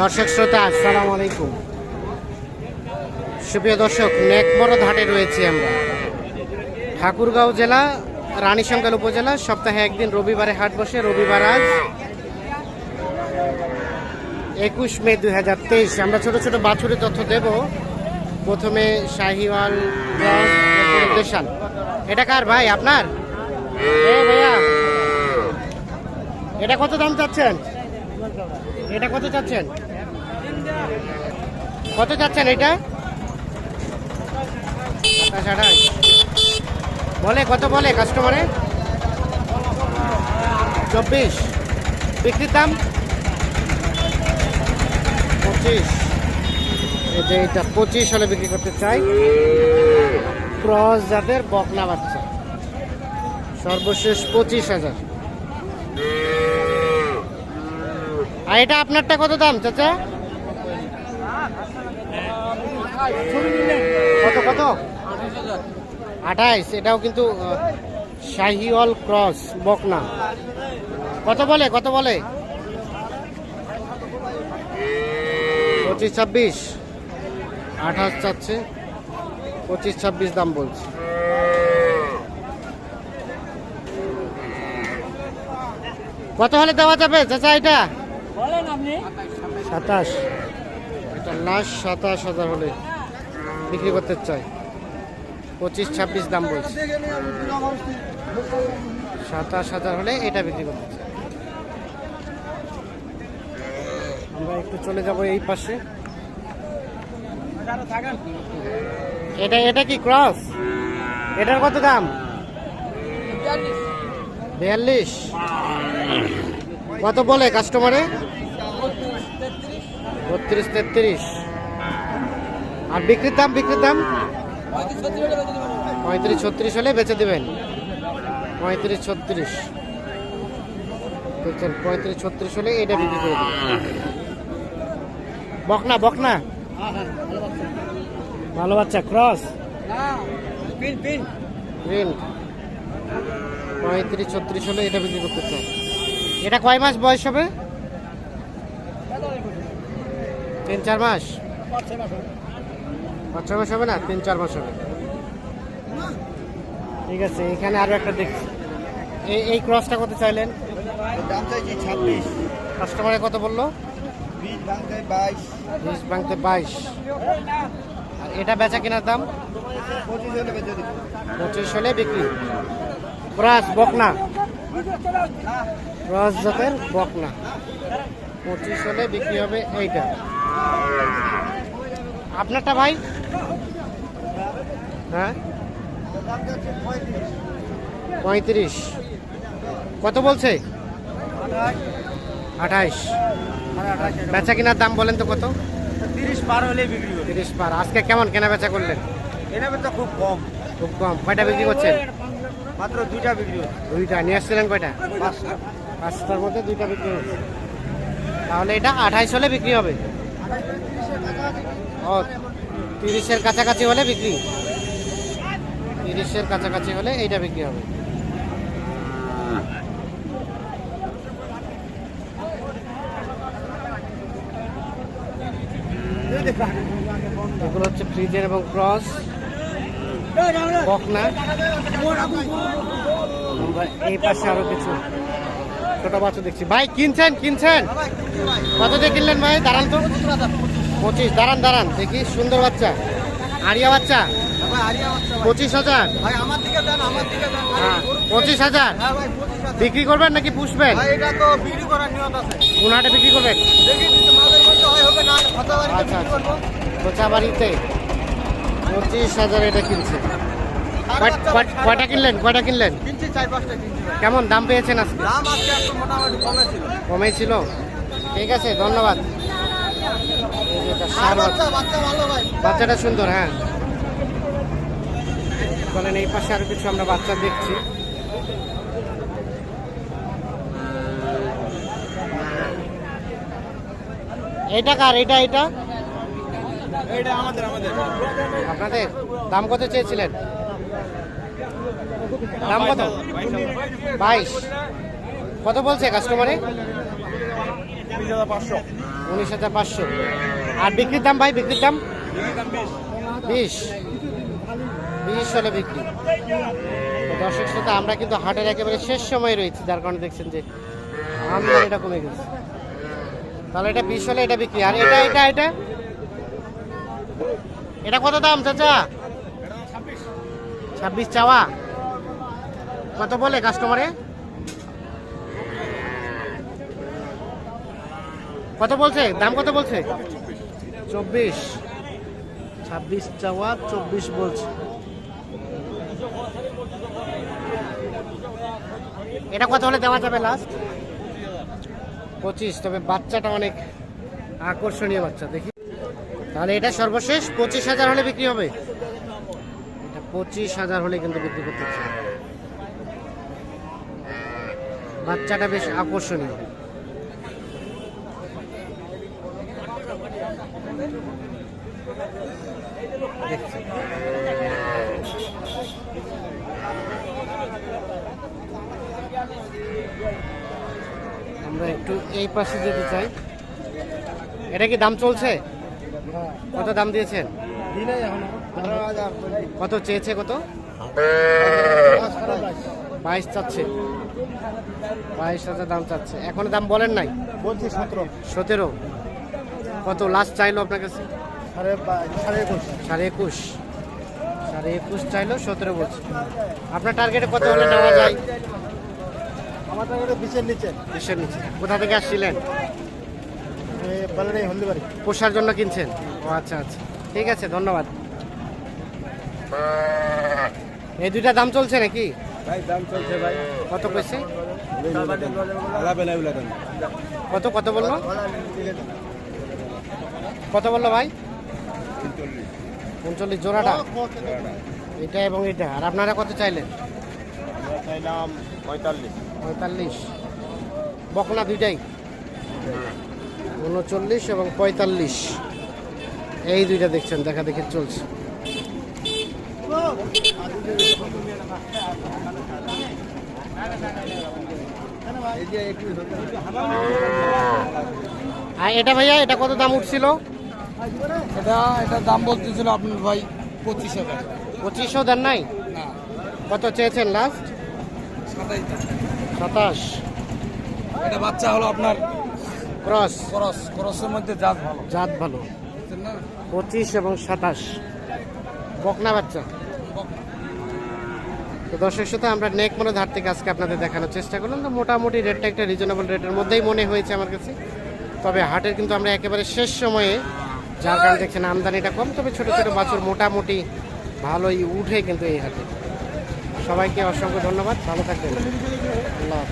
দর্শক শ্রোতা, আসসালামু আলাইকুম। সুপ্রিয় দর্শক নেকমরদ হাটে রয়েছি আমরা। ঠাকুরগাঁও জেলা রানীশঙ্কাল উপজেলা, সপ্তাহে একদিন রবিবারে হাট বসে, রবিবার আজ একুশ মে দুই হাজার তেইশ। আমরা ছোট ছোট বাছুরের তথ্য দেব। প্রথমে শাহিওয়াল দেশাল। এটা কার ভাই, আপনার? ভাইয়া, এটা কত দাম চাচ্ছেন? এটা কত চাচ্ছেন? কত চাচ্ছেন এটা? আঠাশ। বলে, কত বলে কাস্টমারে চব্বিশ। বিক্রির দাম? পঁচিশ। যে এটা পঁচিশ হলে বিক্রি করতে চাই। ক্রস জাতের বকনা বাচ্চা। সর্বশেষ পঁচিশ হাজার। আর এটা আপনারটা কত দাম, চাচা? কত কত? আঠাইশ এটাও কিন্তু শাহিওয়াল ক্রস বকনা। কত বলে কত বলে? পঁচিশ ছাব্বিশ। আঠাশ চাচ্ছে পঁচিশ ছাব্বিশ দাম বলছে। কত হলে দেওয়া যাবে চাচা এটা? সাতাশ। এটা লাস্ট সাতাশ হাজার হলে বিক্রি করতে চাই। পঁচিশ ছাব্বিশ দাম বলছে। সাতাশ হাজার হলে এটা বিক্রি করতে চাই। আমরা একটু চলে যাব এই পাশে। এটা এটা কি ক্রস? এটার কত দাম? বিয়াল্লিশ। কত বলে কাস্টমারে? বত্রিশ তেত্রিশ। আর বিক্রির দাম বিক্রির দাম? পঁয়ত্রিশ ছত্রিশ হলে বেচে দেবেন। পঁয়ত্রিশ ছত্রিশ। পঁয়ত্রিশ ছত্রিশ হলে এটা বিক্রি করে দেবেন। বকনা বকনা? ভালো বাচ্চা, ক্রস? পঁয়ত্রিশ ছত্রিশ হলে এটা বিক্রি করতে চাই এটা কয় মাস বয়স হবে? তিন চার মাস? পাঁচ ছয় মাস হবে না? তিন চার মাস হবে। ঠিক আছে এখানে আরও একটা দেখছি এই এই ক্রসটা কত চাইলেন? দাম চাইছি ছাব্বিশ। কাস্টমারে কত বলল? বিশ ভাঙতে বাইশ। বিশ ভাঙতে বাইশ। আর এটা বেচা কেনার দাম? পঁচিশ হলে বিক্রি। ক্রস বকনা। ক্রস জাতের বকনা। পঁচিশ হলে বিক্রি হবে এইটা। আপনারটা ভাই? হ্যাঁ? পঁয়ত্রিশ। কত বলছে? আঠাইশ। বেচা কেনার দাম বলেন তো কত? তিরিশ পার হলে বিক্রি তিরিশ পার। আজকে কেমন কেনা বেচা করলেন? এটা তো খুব কম। খুব কম। কয়টা বিক্রি করছেন? মাত্র দুইটা বিক্রি দুইটা। নিয়ে আসছিলেন কয়টা? পাঁচটা। পাঁচটার মধ্যে দুইটা বিক্রি হয়েছে তাহলে এটা আঠাইশ হলে বিক্রি হবে? ও, তিরিশের কাছাকাছি হলে বিক্রি? তিরিশের কাছাকাছি হলে এইটা বিক্রি হবে। এগুলো হচ্ছে ফ্রিজের এবং ক্রস, বকনা। এই পাশে আরও কিছু। ছোট বাচ্চা দেখছি? ভাই, কিনছেন কিনছেন? কত দিয়ে কিনলেন ভাই? দাঁড়ান তো। পঁচিশ, দাঁড়ান দাঁড়ান। দেখি, সুন্দর বাচ্চা। আরিয়া বাচ্চা? পঁচিশ হাজার। হ্যাঁ পঁচিশ হাজার। বিক্রি করবেন নাকি পুষবেন? ভাই বিক্রি করবেন? আচ্ছা বিক্রি বাড়িতে। পঁচিশ হাজার এটা কিনছে। কয়টা কিনলেন? কয়টা কিনলেন। কেমন দাম পেয়েছেন আজকে? কমে ছিল। ঠিক আছে ধন্যবাদ। বাচ্চাটা সুন্দর হ্যাঁ। চলেন এই পাশে আরও কিছু আমরা বাচ্চা দেখছি। এটা কার? এটা এটা? আপনাদের? দাম কত চেয়েছিলেন? দাম কত? বাইশ। কত বলছে কাস্টমারে উনিশ হাজার পাঁচশো। আর বিক্রির দাম ভাই, বিক্রির দাম? বিশ। বিশ হলে বিক্রি। দর্শক শ্রোতা আমরা কিন্তু হাটের একেবারে শেষ সময় রয়েছি, যার কারণে দেখছেন যে আমরা এটা কমে গেছে। তাহলে এটা বিশ হলে এটা বিক্রি। আর এটা এটা এটা? এটা কত দাম, চাচা? ছাব্বিশ চাওয়া? কত বলে কাস্টমারে? কত বলছে? দাম কত বলছে? চব্বিশ। ছাব্বিশ চাওয়া চব্বিশ বলছে। এটা কত হলে দেওয়া যাবে লাস্ট পঁচিশ তবে বাচ্চাটা অনেক আকর্ষণীয় বাচ্চা দেখি। তাহলে এটা সর্বশেষ পঁচিশ হাজার হলে বিক্রি হবে? এটা পঁচিশ হাজার হলে কিন্তু বিক্রি করতে চাই। বাচ্চাটা বেশ আকর্ষণীয়। আমরা একটু এই পাশে যেতে চাই। এটা কি দাম চলছে? কত দাম দিয়েছেন? কত চেয়েছে কত? বাইশ চাচ্ছে। বাইশ হাজার দাম চাচ্ছে। এখনও দাম বলেন নাই? বলছি সতেরো। সতেরো। কত? লাস্ট চাইলো আপনার কাছে? সাড়ে সাড়ে একুশ। সাড়ে একুশ। সাড়ে একুশ চাইলো সতেরো বলছে। আপনার টার্গেটে কত হলে নেওয়া যায়? আমার টাকা বিশের নিচে। বিশের নিচে। কোথা থেকে আসছিলেন? হলদিবাড়ি। পোষার জন্য কিনছেন? ও আচ্ছা আচ্ছা। ঠিক আছে ধন্যবাদ। এই দুইটা দাম চলছে নাকি? ভাই দাম চলছে ভাই। কত কইছে? কত কত বলল? কত বলল ভাই? উনচল্লিশ। জোড়াটা? এটা এবং এটা। আর আপনারা কত চাইলেন? চাইলাম পঁয়তাল্লিশ। পঁয়তাল্লিশ। বকনা দুইটাই? উনচল্লিশ এবং পঁয়তাল্লিশ। এই দুইটা দেখছেন দেখা দেখে চলছে। আর এটা ভাইয়া এটা কত দাম উঠছিল? এটা এটা দাম বলতেছিল আপনার ভাই পঁচিশ হাজার। পঁচিশশো দেন নাই? কত চেয়েছেন লাস্ট সাতাশ। এটা বাচ্চা হলো আপনার ক্রস। ক্রস ক্রসের মধ্যে জাত ভালো। জাত ভালো। পঁচিশ এবং সাতাশ। বকনা বাচ্চা। তো দর্শক সাথে আমরা নেক মনে ধার থেকে আজকে আপনাদের দেখানোর চেষ্টা করলাম। তো মোটামুটি রেটটা একটা রিজনেবল রেটের মধ্যেই মনে হয়েছে আমার কাছে। তবে হাটের কিন্তু আমরা একেবারে শেষ সময়ে যার কারণে দেখছেন আমদানিটা কম, তবে ছোট ছোট বাছুর মোটামুটি ভালোই উঠে কিন্তু এই হাটে। সবাইকে অসংখ্য ধন্যবাদ, ভালো থাকবেন। আল্লাহ।